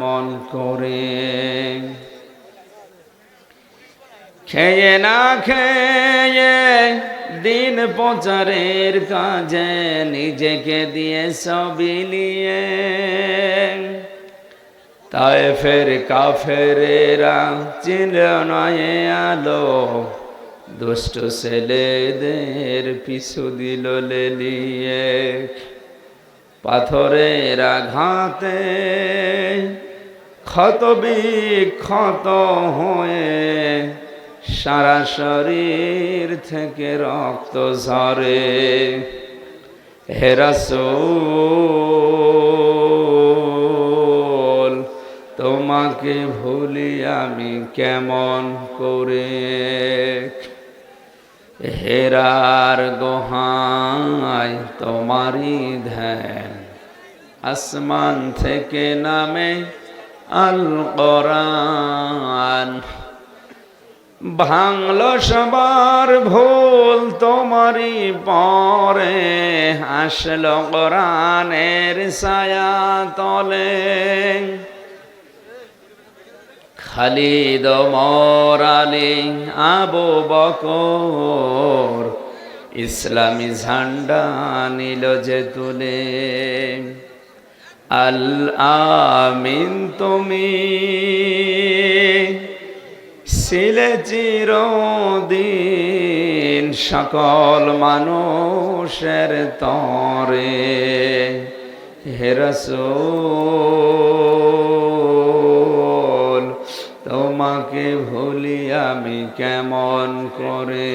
মন করে? খেয়ে না খেয়ে দিন প্রচারের কাজে নিজেকে দিয়ে সবই নিয়ে। তাই ফের কাফেরেরা চিনল নয় আলো, দুষ্ট ছেলেদের পিছু দিল লেলিয়ে। পাথরের আঘাতে ক্ষত বিক্ষত হয়ে সারা শরীর থেকে রক্ত ঝরে। হেরাসোল তোমাকে ভুলি আমি কেমন করে? হেরার গোহায় তোমারই ধ্যান। আসমান থেকে নামে আল কোরআন ভাঙল সবার ভুল তোমারই পরে আসলো কোরআনের ছায়া তলে। খালিদ মরালি আবু বকর, ইসলামী ঝান্ডা নিল যে তুলে। আল আমিন তুমি ছিলে চিরদিন সকল মানুষের তরে হেরসোল তোমাকে ভুলি আমি কেমন করে?